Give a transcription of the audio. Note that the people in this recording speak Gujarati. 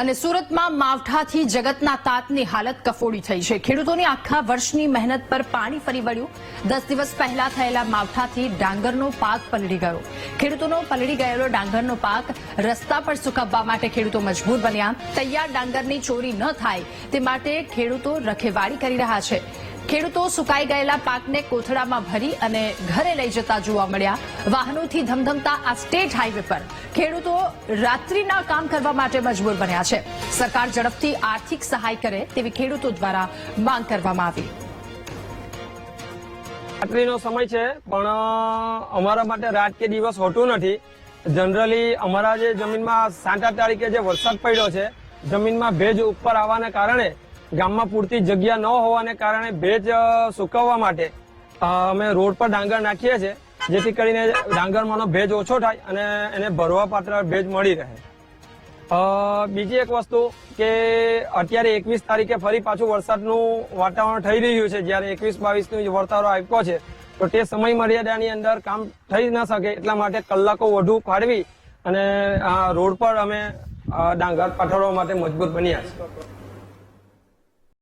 અને સુરતમાં માવઠાથી જગતના તાતની હાલત કફોડી થઈ છે. ખેડૂતોની આખા વર્ષની મહેનત પર પાણી ફરી વળ્યું. દસ દિવસ પહેલા થયેલા માવઠાથી ડાંગરનો પાક પલળી ગયો. ખેડૂતોનો પલળી ગયેલો ડાંગરનો પાક રસ્તા પર સુકવવા માટે ખેડૂતો મજબૂર બન્યા. તૈયાર ડાંગરની ચોરી ન થાય તે માટે ખેડૂતો રખેવાળી કરી રહ્યા છે. ખેડૂતો સુકાઈ ગયેલા પાકને કોથળામાં ભરી અને ઘરે લઈ જતા જોવા મળ્યા. વાહનોથી ધમધમતા આ સ્ટેટ હાઈવે પર ખેડૂતો રાત્રિના કામ કરવા માટે મજબૂર બન્યા છે. સરકાર ઝડપથી આર્થિક સહાય કરે તેવી ખેડૂતો દ્વારા માંગ કરવામાં આવી. રાત્રિનો સમય છે, પણ અમારા માટે રાત કે દિવસ હોતું નથી. જનરલી અમારા જે જમીનમાં સાત આઠ તારીખે જે વરસાદ પડ્યો છે, જમીનમાં ભેજ ઉપર આવવાને કારણે ગામમાં પૂરતી જગ્યા ન હોવાને કારણે ભેજ સુકવવા માટે અમે રોડ પર ડાંગર નાખીએ છીએ, જેથી કરીને ડાંગરમાંનો ભેજ ઓછો થાય અને એને ભરવા પાત્ર ભેજ મળી રહે. બીજી એક વસ્તુ કે અત્યારે એકવીસ તારીખે ફરી પાછું વરસાદનું વાતાવરણ થઈ રહ્યું છે. જ્યારે એકવીસ બાવીસનું વર્તારો આપ્યો છે, તો તે સમય મર્યાદાની અંદર કામ થઈ ન શકે એટલા માટે કલાકો વધુ ફાળવી અને રોડ પર અમે ડાંગર પાથરવા માટે મજબૂત બન્યા છે